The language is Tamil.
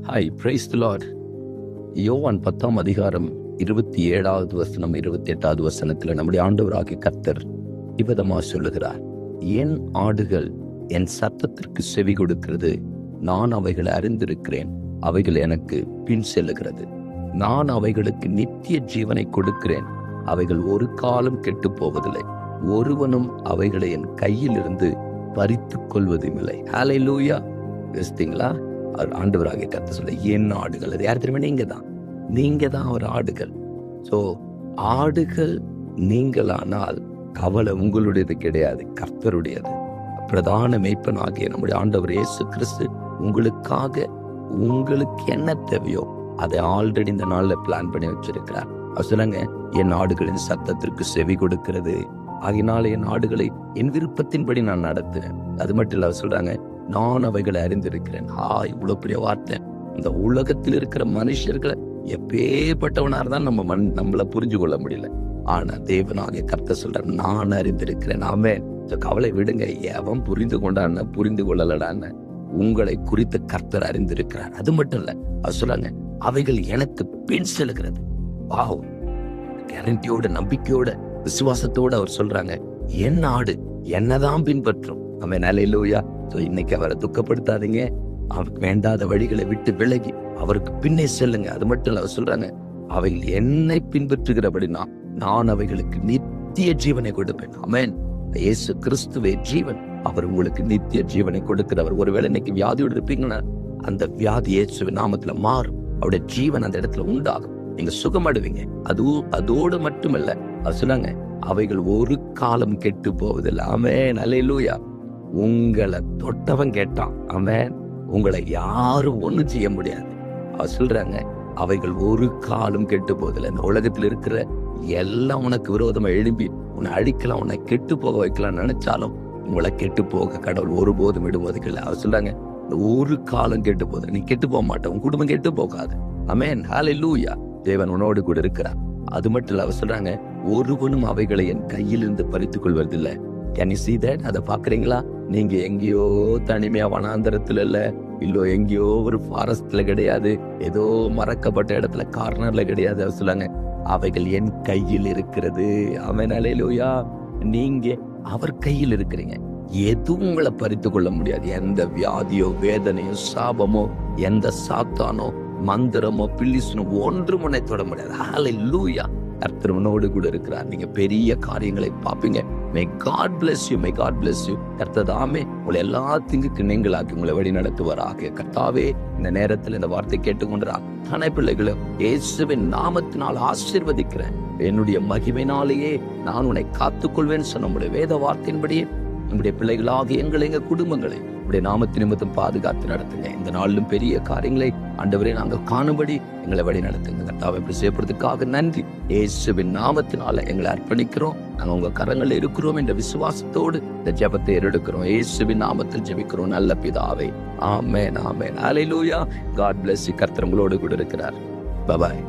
ஹாய் பிரைஸ் தி லார்ட் யோவான் பத்தாம் அதிகாரம் இருபத்தி ஏழாவது வசனம் இருபத்தி எட்டாவது வசனத்தில் நம்முடைய ஆண்டவராகிய கர்த்தர் இவ்விதமாக சொல்லுகிறார் என் ஆடுகள் என் சத்தத்திற்கு செவி கொடுக்கிறது நான் அவைகளை அறிந்திருக்கிறேன் அவைகள் எனக்கு பின் செல்லுகிறது நான் அவைகளுக்கு நித்திய ஜீவனை கொடுக்கிறேன் அவைகள் ஒரு காலம் கெட்டு போவதில்லை ஒருவனும் அவைகளை என் கையில் இருந்து பறித்துக் கொள்வதும் இல்லை ஹாலை லூயா யோசித்தீங்களா அவர் ஆண்டவராகிய கத்த சொல்ல என் ஆடுகள். அது யார் தெரியுமா? நீங்க தான் நீங்க தான் அவர் ஆடுகள். ஸோ ஆடுகள் நீங்களானால் கவலை உங்களுடையது கிடையாது கர்த்தருடையது. பிரதான மெய்ப்பனாகிய நம்முடைய ஆண்டவர் இயேசு கிறிஸ்து உங்களுக்காக உங்களுக்கு என்ன தேவையோ அதை ஆல்ரெடி இந்த நாளில் பிளான் பண்ணி வச்சிருக்கிறார். அவர் சொல்லுங்க என் ஆடுகளின் சத்தத்திற்கு செவி கொடுக்கிறது. ஆகினால என் ஆடுகளை என் விருப்பத்தின்படி நான் நடத்துறேன் அது மட்டும் இல்லை அவர் சொல்றாங்க நான் அவைகளை அறிந்திருக்கிறேன். ஆ இவ்வளவு பெரிய வார்த்தை. இந்த உலகத்தில் இருக்கிற மனுஷர்களை எப்பேற்பட்டவனா தான் நம்ம மண் நம்மள புரிஞ்சு கொள்ள முடியல. ஆனா தேவனாகிய கர்த்த சொல்ற நான் அறிந்திருக்கிறேன். அவன் கவலை விடுங்க. எவன் புரிந்து கொண்டான்னு புரிந்து கொள்ளலடான்னு உங்களை குறித்த கர்த்தர் அறிந்திருக்கிறார். அது மட்டும் இல்ல அவர் சொல்றாங்க அவைகள் எனக்கு பின் செலுகிறது. வாவ். கேரண்டியோட நம்பிக்கையோட விசுவாசத்தோட அவர் சொல்றாங்க என் நாடு என்னதான் பின்பற்றும். அவன் நிலையிலூயா ஸோ இன்னைக்கு அவரை துக்கப்படுத்தாதீங்க. அவருக்கு வேண்டாத வழிகளை விட்டு விலகி அவருக்கு பின்னே செல்லுங்க. அது மட்டும் இல்ல அவர் சொல்றாங்க அவைகள் என்னை பின்பற்றுகிறபடினா நான் அவைகளுக்கு நித்திய ஜீவனை கொடுப்பேன். அமேன் இயேசு கிறிஸ்துவே ஜீவன். அவர் உங்களுக்கு நித்திய ஜீவனை கொடுக்கிறவர் ஒருவேளை இன்னைக்கு வியாதியோடு இருப்பீங்கன்னா அந்த வியாதி இயேசுவின் நாமத்துல மாறும். அவருடைய ஜீவன் அந்த இடத்துல உண்டாகும். நீங்க சுகமடுவீங்க. அது அதோடு மட்டுமல்ல அது சொன்னாங்க அவைகள் ஒரு காலம் கெட்டு போவதில்லை. அமேன் அலையிலூயா உங்களை தொட்டவன் கேட்டான். அவன் உங்களை யாரும் ஒண்ணும் செய்ய முடியாது. அவ சொல்றாங்க அவைகள் ஒரு காலம் கெட்டு போவதில்லை இந்த உலகத்தில் இருக்கிற எல்லாம் உனக்கு விரோதமா எழும்பி உன்னை அழிக்கலாம் உன்னை கெட்டு போக வைக்கலாம் நினைச்சாலும் உங்களை கெட்டு போக கடவுள் ஒருபோதும் விடுவதுக்கு அவர் சொல்றாங்க ஒரு காலம் கெட்டு போகுது நீ கெட்டு போக மாட்டேன் உன் குடும்பம் கெட்டு போகாது. அமேன் ஹாலே லூயா தேவன் உன்னோடு கூட இருக்கிறான் அது மட்டும் இல்ல அவர் சொல்றாங்க ஒருவனும் அவைகளை என் கையிலிருந்து பறித்துக் கொள்வதில்லை. கேன் யூ சீ தட் அதை பாக்குறீங்களா? நீங்க எங்கேயோ தனிமையா வனாந்தரத்துல இல்ல இல்லோ எங்கேயோ ஒரு ஃபாரஸ்ட்ல கிடையாது. ஏதோ மறக்கப்பட்ட இடத்துல கார்னர்ல கிடையாது. அவர் சொல்றாங்க அவைகள் என் கையில் இருக்கிறது. அவன் அலையிலோயா நீங்க அவர் கையில் இருக்கிறீங்க. எதுவும் உங்களை பறித்து கொள்ள முடியாது. எந்த வியாதியோ வேதனையோ சாபமோ எந்த சாத்தானோ மந்திரமோ பில்லிசனோ ஒன்று முனை தொட முடியாது. ஹாலை லூயா கர்த்தரவனோடு கூட இருக்கிறார். நீங்க பெரிய காரியங்களை பார்ப்பீங்க. May God bless you may God bless you கர்த்ததாமே உங்களை எல்லாத்தையும் திங்குக்கு நீங்களாக்கி உங்களை வழி நடத்துவராக கர்த்தாவே இந்த நேரத்தில் இந்த வார்த்தை கேட்டுக்கொண்டிரா தன பிள்ளைகளை இயேசுவின் நாமத்தினால் ஆசீர்வதிக்கிறேன். என்னுடைய மகிமைனாலேயே நான் உன்னை காத்துக்கொள்வேன் சொன்ன உங்களுடைய வேத வார்த்தையின்படியே நம்முடைய பிள்ளைகளாக எங்களை எங்க குடும்பங்களை உடைய நாமத்து நிமித்தம் பாதுகாத்து நடத்துங்க. இந்த நாளிலும் பெரிய காரியங்களை ஆண்டவரை நாங்கள் காணும்படி எங்களை வழி நடத்துங்க கர்த்தாவை இப்படி செய்யப்படுறதுக்காக நன்றி. இயேசுவின் நாமத்தினால எங்களை அர்ப்பணிக்கிறோம். நாங்கள் உங்கள் கரங்கள் இருக்கிறோம் என்ற விசுவாசத்தோடு இந்த ஜெபத்தை ஏறெடுக்கிறோம். இயேசுவின் நாமத்தில் ஜெபிக்கிறோம். நல்ல பிதாவை. ஆமேன் ஆமேன். அலையிலூயா காட் பிளஸ் கர்த்தர் உங்களோடு கூட இருக்கிறார். பபாய்